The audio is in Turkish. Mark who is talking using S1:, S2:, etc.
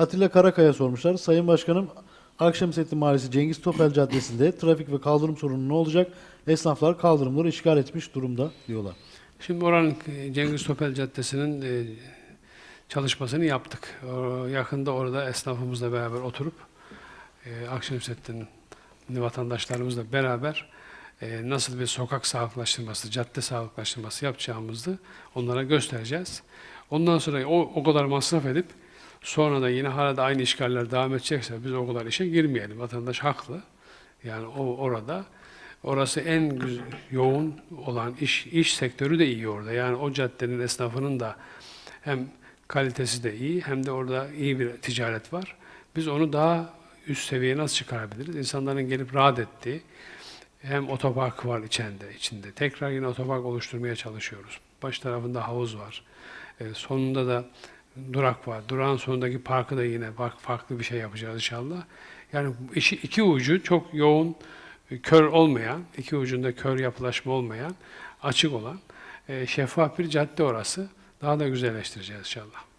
S1: Atilla Karakaya sormuşlar. Sayın Başkanım, Akşemseddin Mahallesi Cengiz Topel Caddesi'nde trafik ve kaldırım sorunu ne olacak? Esnaflar kaldırımları işgal etmiş durumda diyorlar.
S2: Şimdi oranın e, Cengiz Topel Caddesi'nin e, çalışmasını yaptık. Yakında orada esnafımızla beraber oturup e, vatandaşlarımızla beraber e, nasıl bir sokak sağlıklaştırması, cadde sağlıklaştırması yapacağımızı onlara göstereceğiz. Ondan sonra o, o kadar masraf edip sonra da yine hala da aynı işgaller devam edecekse biz o kadar işe girmeyelim. Vatandaş haklı. Yani o orada orası en yoğun olan iş iş sektörü de iyi orada. Yani o caddenin esnafının da hem kalitesi de iyi hem de orada iyi bir ticaret var. Biz onu daha üst seviyeye nasıl çıkarabiliriz? İnsanların gelip rahat ettiği hem otopark var içinde, içinde. Tekrar yine otopark oluşturmaya çalışıyoruz. Baş tarafında havuz var. Ee, sonunda da durak var. Durağın sonundaki parkı da yine bak farklı bir şey yapacağız inşallah. Yani işi iki ucu çok yoğun, kör olmayan, iki ucunda kör yapılaşma olmayan, açık olan, e, şeffaf bir cadde orası. Daha da güzelleştireceğiz inşallah.